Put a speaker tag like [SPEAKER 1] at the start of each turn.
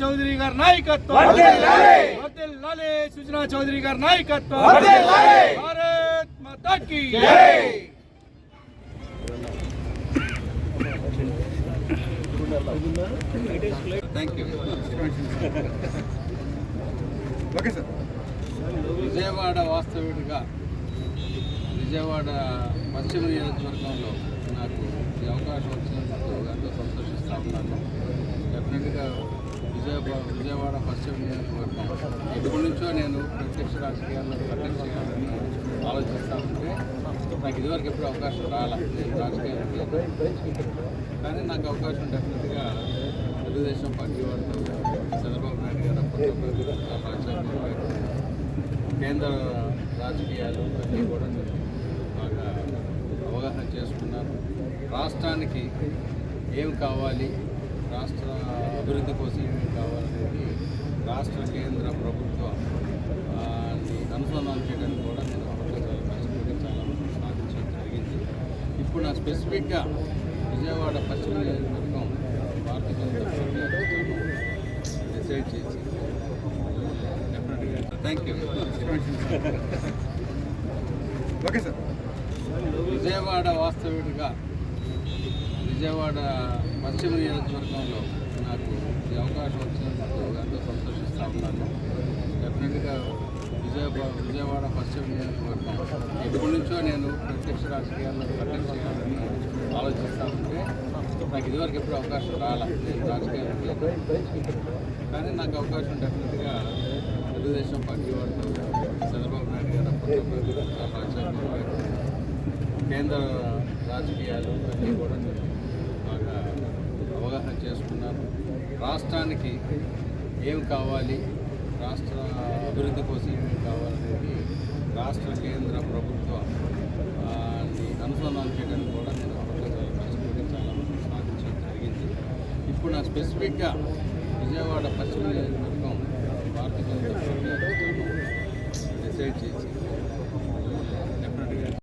[SPEAKER 1] చౌదరి గారి నాయకత్వం. సుజనా చౌదరి గారి నాయకత్వం. Bharat Mata key
[SPEAKER 2] thank you
[SPEAKER 1] okay sir.
[SPEAKER 2] Vijayawada వాస్తవికుడిగా Vijayawada పశ్చిమ నియోజకవర్గంలో నాకు ఈ అవకాశం వచ్చినందుకు ఎంతో సంతోషిస్తూ ఉన్నాను డెఫినెట్గా విజయవాడ పశ్చిమ నియోజకవర్గం. ఎప్పటి నుంచో నేను ప్రత్యక్ష రాజకీయాల్లో ప్రత్యక్ష చేయాలని ఆలోచిస్తూ ఉంటే నాకు ఇదివరకు ఎప్పుడు అవకాశం రాలే నేను కానీ నాకు అవకాశం డెఫినెట్గా తెలుగుదేశం పార్టీ వాళ్ళతో చంద్రబాబు నాయుడు గారు అప్పట్లో కేంద్ర రాజకీయాలు అన్నీ కూడా బాగా అవగాహన చేసుకున్నాను రాష్ట్రానికి ఏం కావాలి రాష్ట్ర అభివృద్ధి కోసం ఏమేమి కావాలనేది రాష్ట్ర కేంద్ర ప్రభుత్వ అనుసంధానం చేయడానికి కూడా నేను చాలా కష్టపడి చాలా సాధించడం జరిగింది. ఇప్పుడు నా స్పెసిఫిక్గా విజయవాడ పశ్చిమ నియోజకవర్గం భారతీయ జనతా పార్టీ డిసైడ్ చేసి thank you.
[SPEAKER 1] Okay sir.
[SPEAKER 2] Vijayawada వాస్తవికుడిగా Vijayawada పశ్చిమ నియోజకవర్గంలో నాకు ఈ అవకాశం వచ్చినందుకు ఎంతో సంతోషిస్తూ ఉన్నాను. డెఫినెట్గా విజయవాడ విజయవాడ పశ్చిమ నియోజకవర్గం ఎప్పటి నుంచో నేను ప్రత్యక్ష రాజకీయాల్లో ప్రత్యక్ష చేయాలని ఆలోచిస్తూ ఉంటే నాకు ఇదివరకు ఎప్పుడు అవకాశం రాలే నేను రాజకీయాలు కానీ నాకు అవకాశం డెఫినెట్గా తెలుగుదేశం పార్టీ వాళ్ళు చంద్రబాబు నాయుడు గారు అప్పట్లో కేంద్ర రాజకీయాలు అన్నీ కూడా నేను బాగా అవగాహన చేసుకున్నాను రాష్ట్రానికి ఏం కావాలి? రాష్ట్ర అభివృద్ధి కోసం ఏమి కావాలనేది రాష్ట్ర కేంద్ర ప్రభుత్వ అనుసంధానం చేయడానికి కూడా నేను అవకాశాలు కష్టపడి చాలా సాధించడం జరిగింది. ఇప్పుడు నా స్పెసిఫిక్గా విజయవాడ పశ్చిమ నియోజకవర్గం భారతీయ జనతా పార్టీ